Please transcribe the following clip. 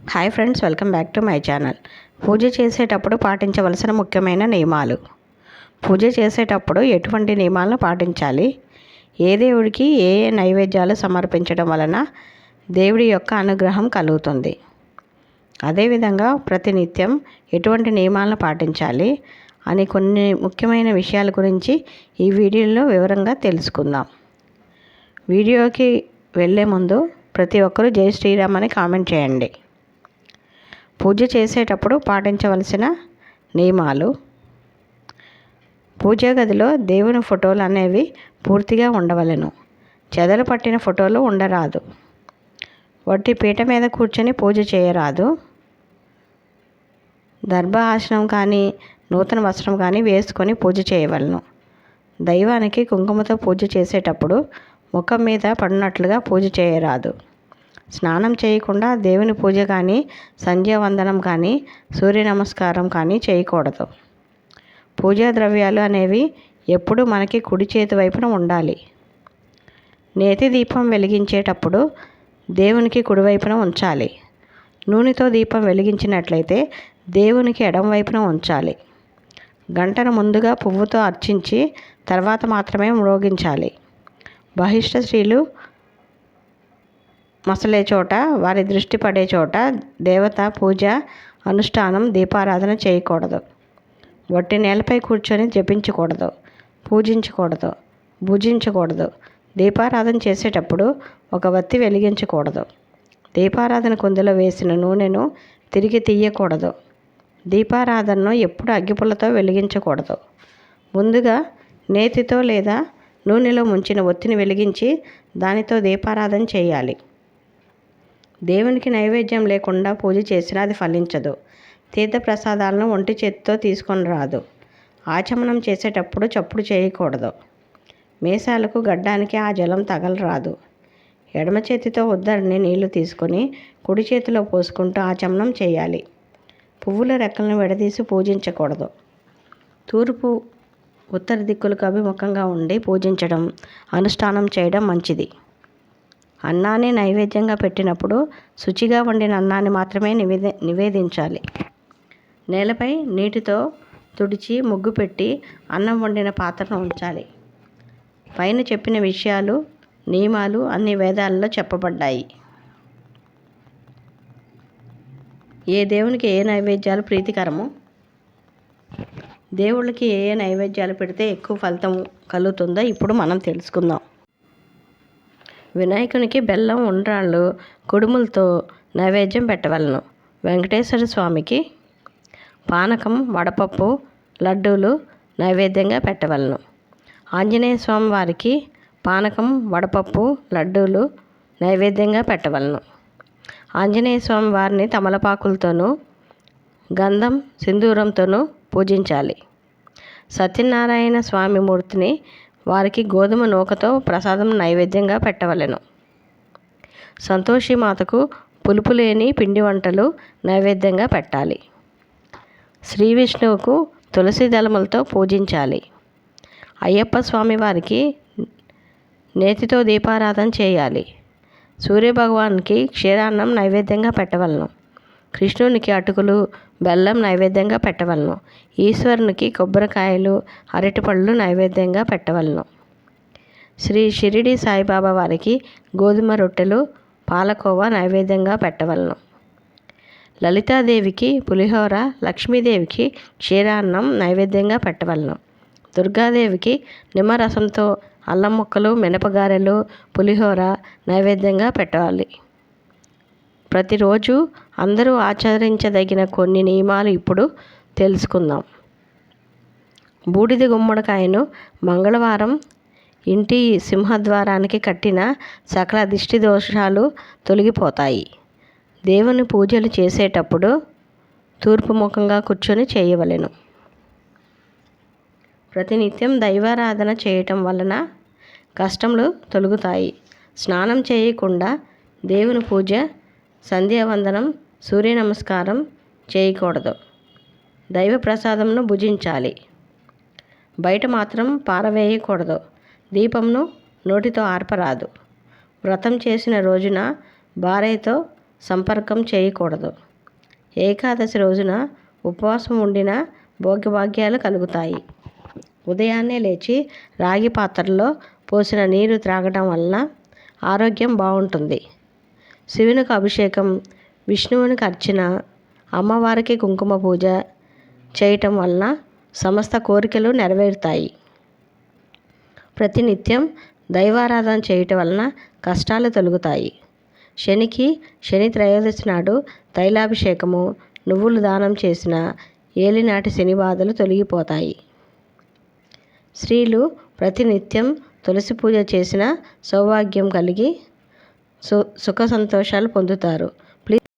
Hi friends welcome back to my channel పూజ చేసేటప్పుడు పాటించవలసిన ముఖ్యమైన నియమాలు. పూజ చేసేటప్పుడు ఎటువంటి నియమాలను పాటించాలి? ఏ దేవుడికి ఏ ఏ నైవేద్యాలు సమర్పించడం వలన దేవుడి యొక్క అనుగ్రహం కలుగుతుంది? అదేవిధంగా ప్రతినిత్యం ఎటువంటి నియమాలను పాటించాలి? అని కొన్ని ముఖ్యమైన విషయాల గురించి ఈ వీడియోలో వివరంగా తెలుసుకుందాం. వీడియోకి వెళ్ళే ముందు ప్రతి ఒక్కరూ జై శ్రీరామ్ అని కామెంట్ చేయండి. పూజ చేసేటప్పుడు పాటించవలసిన నియమాలు. పూజా గదిలో దేవుని ఫోటోలు అనేవి పూర్తిగా ఉండవలను. చెదలు పట్టిన ఫోటోలు ఉండరాదు. వట్టి పీట మీద కూర్చొని పూజ చేయరాదు. దర్భ ఆసనం కానీ నూతన వస్త్రం కానీ వేసుకొని పూజ చేయవలను. దైవానికి కుంకుమతో పూజ చేసేటప్పుడు ముఖం మీద పడినట్లుగా పూజ చేయరాదు. స్నానం చేయకుండా దేవుని పూజ కానీ సంధ్యావందనం కానీ సూర్య నమస్కారం కానీ చేయకూడదు. పూజా ద్రవ్యాలు అనేవి ఎప్పుడు మనకి కుడి చేతి వైపున ఉండాలి. నేతి దీపం వెలిగించేటప్పుడు దేవునికి కుడివైపున ఉంచాలి. నూనెతో దీపం వెలిగించినట్లయితే దేవునికి ఎడం వైపున ఉంచాలి. గంటను ముందుగా పువ్వుతో అర్చించి తర్వాత మాత్రమే మ్రోగించాలి. బహిష్ట స్త్రీలు మసలే చోట వారి దృష్టి పడే చోట దేవత పూజ అనుష్ఠానం దీపారాధన చేయకూడదు. వట్టి నేలపై కూర్చొని జపించకూడదు పూజించకూడదు భుజించకూడదు. దీపారాధన చేసేటప్పుడు ఒక వత్తి వెలిగించకూడదు. దీపారాధన కుందులో వేసిన నూనెను తిరిగి తీయకూడదు. దీపారాధనను ఎప్పుడు అగ్గిపుల్లతో వెలిగించకూడదు. ముందుగా నేతితో లేదా నూనెలో ముంచిన ఒత్తిని వెలిగించి దానితో దీపారాధన చేయాలి. దేవునికి నైవేద్యం లేకుండా పూజ చేసినా అది ఫలించదు. తీర్థప్రసాదాలను ఒంటి చేతితో తీసుకొని రాదు. ఆచమనం చేసేటప్పుడు చప్పుడు చేయకూడదు. మీసాలకు గడ్డానికి ఆ జలం తగలరాదు. ఎడమ చేతితో ఉద్దరిని నీళ్ళు తీసుకొని కుడి చేతిలో పోసుకుంటూ ఆచమనం చేయాలి. పువ్వుల రెక్కలను విడదీసి పూజించకూడదు. తూర్పు ఉత్తర దిక్కులకు అభిముఖంగా ఉండి పూజించడం అనుష్ఠానం చేయడం మంచిది. అన్నాన్ని నైవేద్యంగా పెట్టినప్పుడు శుచిగా వండిన అన్నాన్ని మాత్రమే నివేద నివేదించాలి. నేలపై నీటితో తుడిచి ముగ్గు పెట్టి అన్నం వండిన పాత్రను ఉంచాలి. పైన చెప్పిన విషయాలు నియమాలు అన్ని వేదాలలో చెప్పబడ్డాయి. ఏ దేవునికి ఏ నైవేద్యాలు ప్రీతికరము దేవుళ్ళకి ఏ ఏ నైవేద్యాలు పెడితే ఎక్కువ ఫలితం కలుగుతుందో ఇప్పుడు మనం తెలుసుకుందాం. వినాయకునికి బెల్లం ఉండ్రాళ్ళు కుడుములతో నైవేద్యం పెట్టవలను. వెంకటేశ్వర స్వామికి పానకం వడపప్పు లడ్డూలు నైవేద్యంగా పెట్టవలను. ఆంజనేయ స్వామి వారికి పానకం వడపప్పు లడ్డూలు నైవేద్యంగా పెట్టవలను. ఆంజనేయ స్వామి వారిని తమలపాకులతోనూ గంధం సింధూరంతోనూ పూజించాలి. సత్యనారాయణ స్వామి మూర్తిని వారికి గోధుమ నూకతో ప్రసాదం నైవేద్యంగా పెట్టవలెను. సంతోషి మాతకు పులుపు లేని పిండి వంటలు నైవేద్యంగా పెట్టాలి. శ్రీ విష్ణువుకు తులసి దళములతో పూజించాలి. అయ్యప్ప స్వామి వారికి నేతితో దీపారాధన చేయాలి. సూర్యభగవాన్కి క్షీరాన్నం నైవేద్యంగా పెట్టవలను. కృష్ణునికి అటుకులు బెల్లం నైవేద్యంగా పెట్టవలను. ఈశ్వరునికి కొబ్బరికాయలు అరటిపళ్ళు నైవేద్యంగా పెట్టవలను. శ్రీ షిరిడి సాయిబాబా వారికి గోధుమ రొట్టెలు పాలకోవా నైవేద్యంగా పెట్టవలను. లలితాదేవికి పులిహోర లక్ష్మీదేవికి క్షీరాన్నం నైవేద్యంగా పెట్టవలను. దుర్గాదేవికి నిమ్మరసంతో అల్లం ముక్కలు మినపగారెలు పులిహోర నైవేద్యంగా పెట్టాలి ప్రతిరోజు అందరూ ఆచరించదగిన కొన్ని నియమాలు ఇప్పుడు తెలుసుకుందాం. బూడిద గుమ్మడికాయను మంగళవారం ఇంటి సింహద్వారానికి కట్టిన సకల దిష్టి దోషాలు తొలగిపోతాయి. దేవుని పూజలు చేసేటప్పుడు తూర్పు ముఖంగా కూర్చొని చేయవలెను. ప్రతినిత్యం దైవారాధన చేయటం వలన కష్టములు తొలుగుతాయి. స్నానం చేయకుండా దేవుని పూజ సంధ్యావందనం సూర్య నమస్కారం చేయకూడదు. దైవ ప్రసాదంను భుజించాలి. బయట మాత్రం పారవేయకూడదు. దీపంను నోటితో ఆర్పరాదు. వ్రతం చేసిన రోజున భార్యతో సంపర్కం చేయకూడదు. ఏకాదశి రోజున ఉపవాసం ఉండిన భోగ్యభాగ్యాలు కలుగుతాయి. ఉదయాన్నే లేచి రాగి పాత్రలో పోసిన నీరు త్రాగడం వలన ఆరోగ్యం బాగుంటుంది. శివునికి అభిషేకం విష్ణువునికి అర్చన అమ్మవారికి కుంకుమ పూజ చేయటం వలన సమస్త కోరికలు నెరవేరుతాయి. ప్రతినిత్యం దైవారాధన చేయటం వలన కష్టాలు తొలుగుతాయి. శనికి శని త్రయోదశి నాడు తైలాభిషేకము నువ్వులు దానం చేసిన ఏలినాటి శని బాధలు తొలగిపోతాయి. స్త్రీలు ప్రతినిత్యం తులసి పూజ చేసిన సౌభాగ్యం కలిగి సు సుఖ సంతోషాలు పొందుతారు.